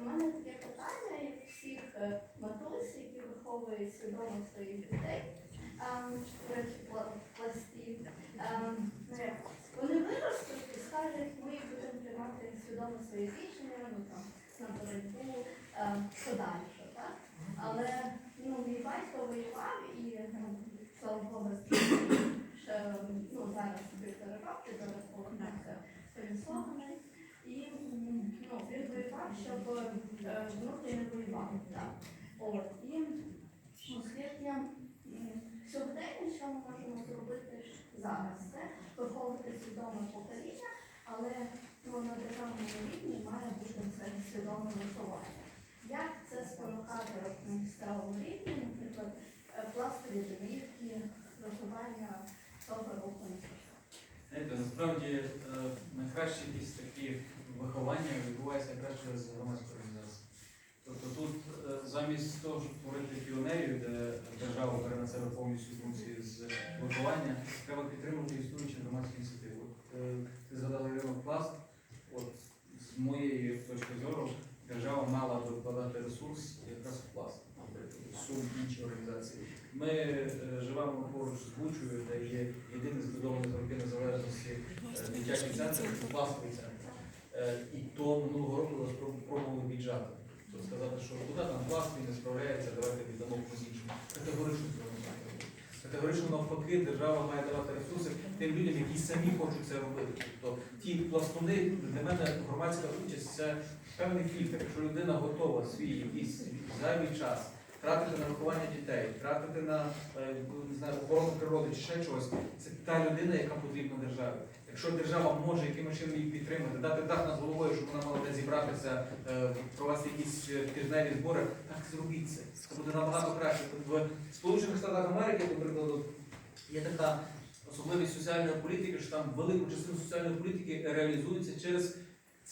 у мене таке питання, як всіх е, матусь, які виховують свідомо своїх дітей, ем, пластів. Ем, ну, Вони виростуть і скажуть, ми будемо приймати свідомо свої рішення, ну там на боротьбу, ем, подальше, так? Але ну, мій батько воював і ну, слава Богу, ще ну, зараз півтора роки, зараз повернувся пересланий. І ну, він воював, щоб е, не воювали. І оскільки м, сьогодні, що ми можемо зробити зараз, це виховувати свідоме покоління, але ну, на державному рівні має бути це свідоме виховання. Як це спонукати на місцевому рівні, наприклад, е, пластові домівки, розвивання того руху? Насправді е, найкраще якісь такі виховання відбувається якраз через громадську організацію. Тобто тут е, замість того, щоб творити піонерію, де держава бере на себе повністю функції з виховання, треба підтримувати існуючі громадські ініціативи. Е, ти згадала ринок пласт. От з моєї точки зору держава мала би вкладати ресурс якраз в пласт, сум інші організації. Ми е, живемо поруч з Бучою, де є єдиний збудований з роки незалежності е, дитячий центр, пластовий центр. Е, І то минулого року пробували віджати. Тобто сказати, що куди там він не справляється, давайте віддамо комусь іншому. Категорично цього не має робити. Категорично навпаки, держава має давати ресурси тим людям, які самі хочуть це робити. Тобто ті пластуни, для мене громадська участь це певний фільтр. Якщо людина готова свій якийсь зайвий час тратити на виховання дітей, тратити на е, не знаю, охорону природи чи ще чогось, це та людина, яка потрібна державі. Якщо держава може якимось чином її підтримати, дати дах над головою, щоб вона могла де зібратися, е, провести якісь е, тижневі збори, так зробіть це. Це буде набагато краще. В Сполучених Штатах Америки, до прикладу, є така особливість соціальної політики, що там велику частину соціальної політики реалізується через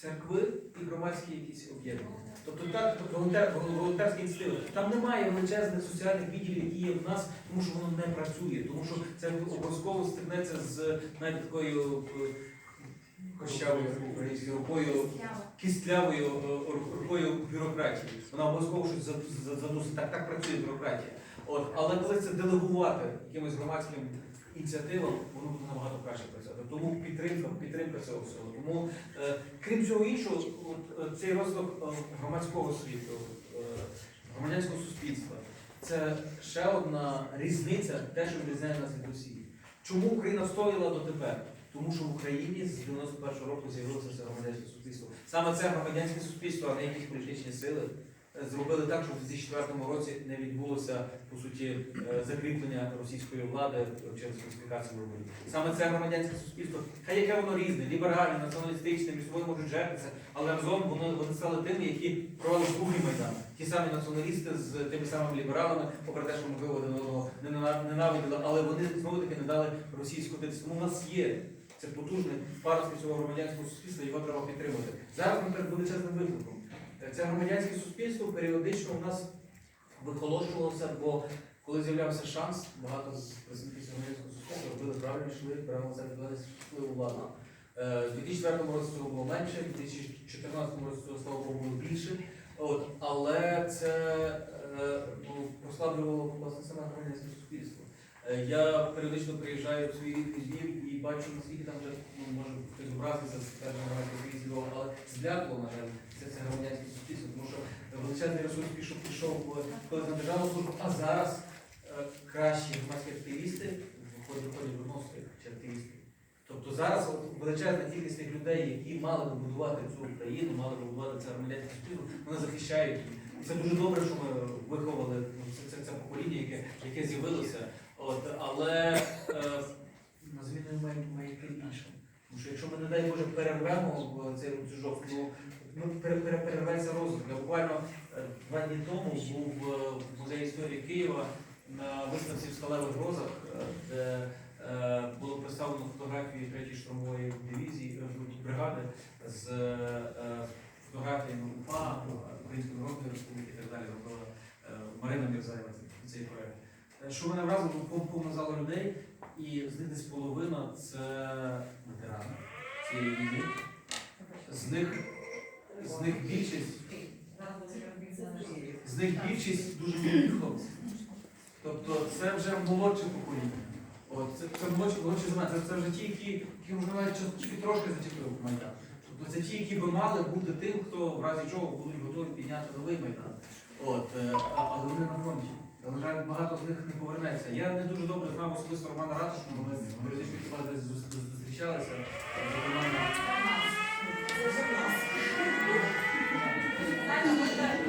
церкви і громадські якісь об'єднання. Тобто так, тобто волонтер, волонтерські ініціативи. Там немає величезних соціальних відділів, які є в нас, тому що воно не працює, тому що це обов'язково стикнеться з навіть такою е, кощавою рукою, кістлявою е, рукою бюрократії. Вона обов'язково щось за- за- задусить. Так, так працює бюрократія. От, але коли це делегувати якимось громадським ініціативам, воно буде набагато краще працювати. Тому підтримка, підтримка цього всього. Тому, е, крім всього іншого, от, е, цей розвиток е, громадського світу, е, громадянського суспільства це ще одна різниця, те, що відрізняє нас від Росії. Чому Україна стояла дотепер? Тому що в Україні з 91-го року з'явилося це громадянське суспільство. Саме це громадянське суспільство, а не якісь політичні сили, зробили так, щоб в 2004 році не відбулося по суті е, закріплення російської влади через фальсифікацію виборів. Саме це громадянське суспільство, хай яке воно різне, ліберальне, націоналістичне, між собою можуть жертвитися, але разом вони, вони стали тими, які провели другий майдан. Ті самі націоналісти з тими самими лібералами, попри те, що ми один одного не ненавиділи, але вони знову таки не дали російську тиску. Тому у нас є. Це потужний паростки цього громадянського суспільства, його треба підтримати. Зараз ми перед величезним викликом. Це громадянське суспільство періодично у нас вихолошувалося, бо коли з'являвся шанс, багато з представників громадянського суспільства робили правильні шли, прямо впливу влади. Е, У 2004 році цього було менше, у 2014 році цього слава Богу було більше. От, але це е, ну, послаблювало власне саме громадянське суспільство. Е, Я періодично приїжджаю в свій рідний і бачу, наскільки там вже ну, може хтось образитися з громадських Львова, але злякло, на жаль, це, це громадянське суспільство, тому що величезний ресурс пішов, пішов колись на державну службу, а зараз е, кращі громадські активісти виходять виходять в носки чи активісти. Тобто зараз величезна кількість тих людей, які мали би будувати цю Україну, мали би будувати це громадянське суспільство, вони захищають. І це дуже добре, що ми виховали ну, це, це, це покоління, яке, яке з'явилося. От, але е, на зміну має, має йти іншим. Тому що якщо ми, не дай Боже, перервемо в цей ланцюжок, ну, ну, пере- пере- розвиток. Я буквально е, два дні тому був е, в музеї історії Києва на виставці в скалевих грозах, е, де було представлено фотографії 3-ї штурмової дивізії бригади з фотографіями УПА, Української Народної Республіки і так далі. Робила Марина Мірзаєва цей- проект. Що мене вразило, була повна зала людей, і з них десь половина це ветерани цієї війни. З них, з них більшість з них більшість дуже молоді хлопці. Тобто це вже молодше покоління. От, Це це молодше, молодше за мене. Це, це вже ті, які, які вже навіть тільки трошки зачепили майдан. Тобто це ті, які би мали бути тим, хто в разі чого будуть готові підняти новий майдан. От, е, Але вони на фронті. На жаль, багато з них не повернеться. Я не дуже добре знав особисто Романа Ратушного, ми в юридичній зустрічалися. Зокрема, 一。